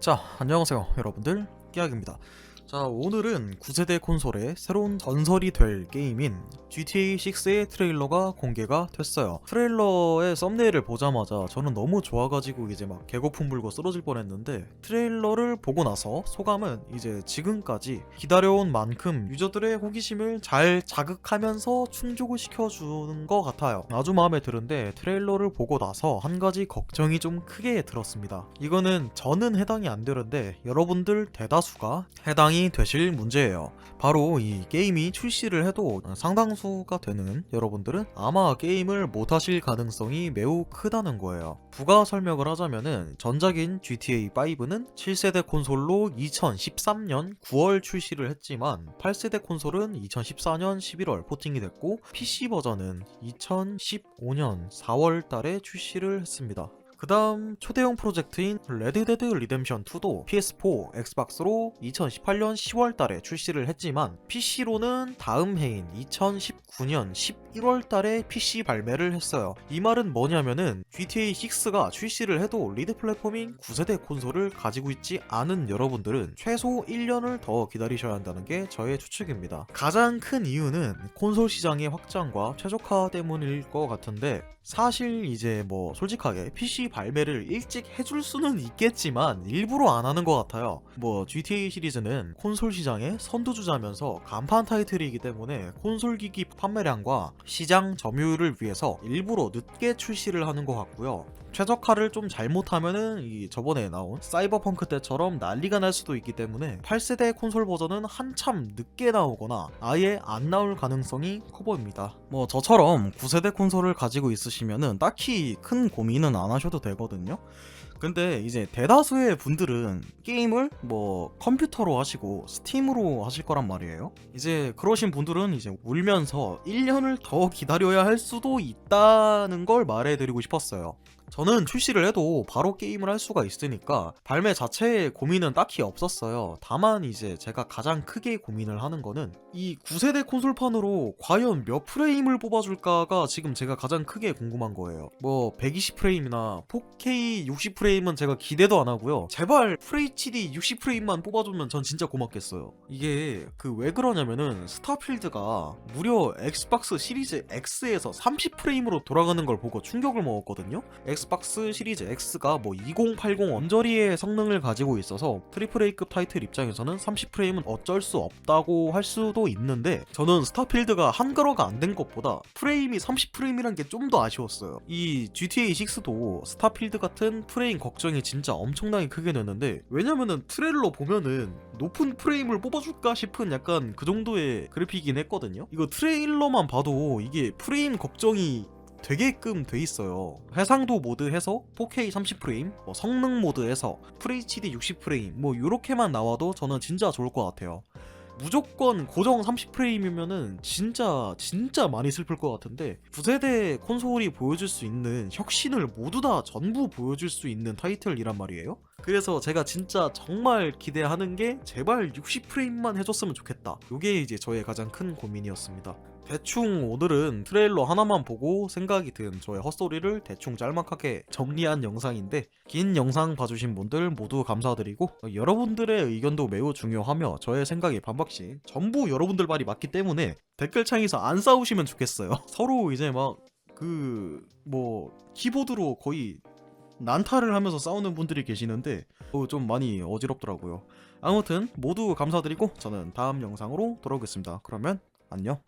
자, 안녕하세요, 여러분들. 끼약입니다. 자, 오늘은 9세대 콘솔의 새로운 전설이 될 게임인 GTA 6의 트레일러가 공개가 됐어요. 트레일러의 썸네일을 보자마자 저는 너무 좋아가지고 이제 막 개고품 불고 쓰러질 뻔했는데 트레일러를 보고 나서 소감은 이제 지금까지 기다려온 만큼 유저들의 호기심을 잘 자극하면서 충족을 시켜주는 것 같아요. 아주 마음에 드는데 트레일러를 보고 나서 한 가지 걱정이 좀 크게 들었습니다. 이거는 저는 해당이 안 되는데 여러분들 대다수가 해당이 되실 문제예요. 바로 이 게임이 출시를 해도 상당수가 되는 여러분들은 아마 게임을 못 하실 가능성이 매우 크다는 거예요. 부가 설명을 하자면은 전작인 GTA 5는 7세대 콘솔로 2013년 9월 출시를 했지만 8세대 콘솔은 2014년 11월 포팅이 됐고 PC 버전은 2015년 4월 달에 출시를 했습니다. 그 다음 초대형 프로젝트인 레드데드 리뎀션 2도 PS4, 엑스박스로 2018년 10월 달에 출시를 했지만 PC로는 다음 해인 2019년 11월 달에 PC 발매를 했어요. 이 말은 뭐냐면은 GTA 6가 출시를 해도 리드 플랫폼인 9세대 콘솔을 가지고 있지 않은 여러분들은 최소 1년을 더 기다리셔야 한다는 게 저의 추측입니다. 가장 큰 이유는 콘솔 시장의 확장과 최적화 때문일 것 같은데 사실 이제 뭐 솔직하게 PC 발매를 일찍 해줄 수는 있겠지만 일부러 안 하는 것 같아요. 뭐 GTA 시리즈는 콘솔 시장의 선두주자면서 간판 타이틀이기 때문에 콘솔 기기 판매량과 시장 점유율을 위해서 일부러 늦게 출시를 하는 것 같고요. 최적화를 좀 잘못하면은 이 저번에 나온 사이버펑크 때처럼 난리가 날 수도 있기 때문에 8세대 콘솔 버전은 한참 늦게 나오거나 아예 안 나올 가능성이 커 보입니다. 뭐 저처럼 9세대 콘솔을 가지고 있으시면은 딱히 큰 고민은 안 하셔도 되거든요. 근데 이제 대다수의 분들은 게임을 뭐 컴퓨터로 하시고 스팀으로 하실 거란 말이에요. 이제 그러신 분들은 이제 울면서 1년을 더 기다려야 할 수도 있다는 걸 말해드리고 싶었어요. 저는 출시를 해도 바로 게임을 할 수가 있으니까 발매 자체에 고민은 딱히 없었어요. 다만 이제 제가 가장 크게 고민을 하는 거는 이 9세대 콘솔판으로 과연 몇 프레임을 뽑아줄까가 지금 제가 가장 크게 궁금한 거예요. 뭐 120프레임이나 4K 60프레임은 제가 기대도 안 하고요. 제발 FHD 60프레임만 뽑아주면 전 진짜 고맙겠어요. 이게 그 왜 그러냐면은 스타필드가 무려 엑스박스 시리즈 X에서 30프레임으로 돌아가는 걸 보고 충격을 먹었거든요. 엑스박스 시리즈 X가 뭐 2080 언저리의 성능을 가지고 있어서 트리플 A급 타이틀 입장에서는 30프레임은 어쩔 수 없다고 할 수도 있는데 저는 스타필드가 한글화가 안 된 것보다 프레임이 30프레임이란 게 좀 더 아쉬웠어요. 이 GTA 6도 스타필드 같은 프레임 걱정이 진짜 엄청나게 크게 됐는데 왜냐면은 트레일러 보면은 높은 프레임을 뽑아줄까 싶은 약간 그 정도의 그래픽이긴 했거든요. 이거 트레일러만 봐도 이게 프레임 걱정이 되게끔 돼 있어요. 해상도 모드 해서 4K 30프레임, 뭐 성능 모드 해서 FHD 60프레임, 뭐 이렇게만 나와도 저는 진짜 좋을 것 같아요. 무조건 고정 30프레임이면은 진짜 진짜 많이 슬플 것 같은데 9세대 콘솔이 보여줄 수 있는 혁신을 모두 다 전부 보여줄 수 있는 타이틀이란 말이에요. 그래서 제가 진짜 정말 기대하는 게 제발 60프레임만 해줬으면 좋겠다. 이게 이제 저의 가장 큰 고민이었습니다. 대충 오늘은 트레일러 하나만 보고 생각이 든 저의 헛소리를 대충 짤막하게 정리한 영상인데 긴 영상 봐주신 분들 모두 감사드리고 어, 여러분들의 의견도 매우 중요하며 저의 생각이 반박 시 전부 여러분들 말이 맞기 때문에 댓글창에서 안 싸우시면 좋겠어요. 서로 이제 막 그 뭐 키보드로 거의 난타를 하면서 싸우는 분들이 계시는데 어, 좀 많이 어지럽더라고요. 아무튼 모두 감사드리고 저는 다음 영상으로 돌아오겠습니다. 그러면 안녕.